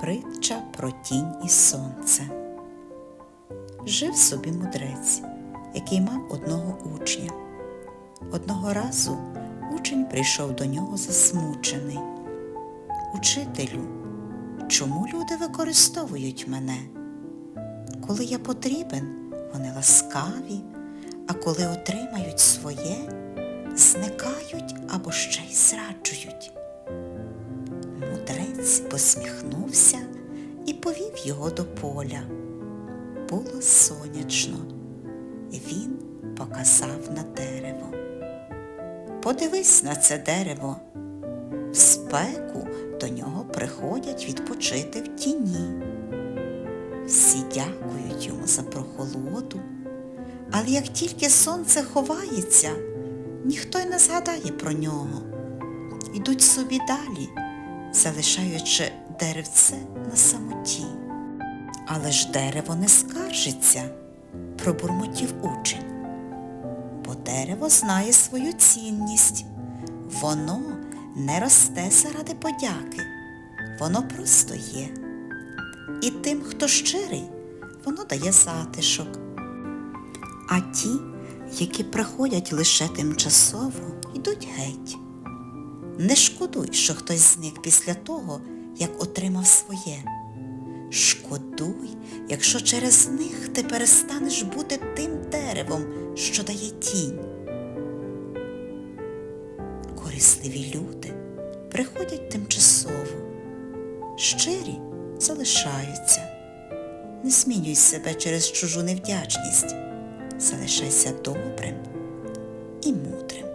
Притча про тінь і сонце. Жив собі мудрець, який мав одного учня. Одного разу учень прийшов до нього засмучений. Учителю, чому люди використовують мене? Коли я потрібен, вони ласкаві, а коли отримають своє, Мудрець посміхнувся і повів його до поля. Було сонячно. Він показав на дерево. Подивись на це дерево. В спеку до нього приходять відпочити в тіні. Всі дякують йому за прохолоду, але як тільки сонце ховається, ніхто й не згадає про нього. Йдуть собі далі, залишаючи деревце на самоті. Але ж дерево не скаржиться, пробурмотів учень. Бо дерево знає свою цінність. Воно не росте заради подяки, воно просто є. І тим, хто щирий, воно дає затишок. А ті, які приходять лише тимчасово, йдуть геть. Не шкодуй, що хтось зник після того, як отримав своє. Шкодуй, якщо через них ти перестанеш бути тим деревом, що дає тінь. Корисливі люди приходять тимчасово, щирі залишаються. Не змінюй себе через чужу невдячність. Залишайся добрим і мудрим.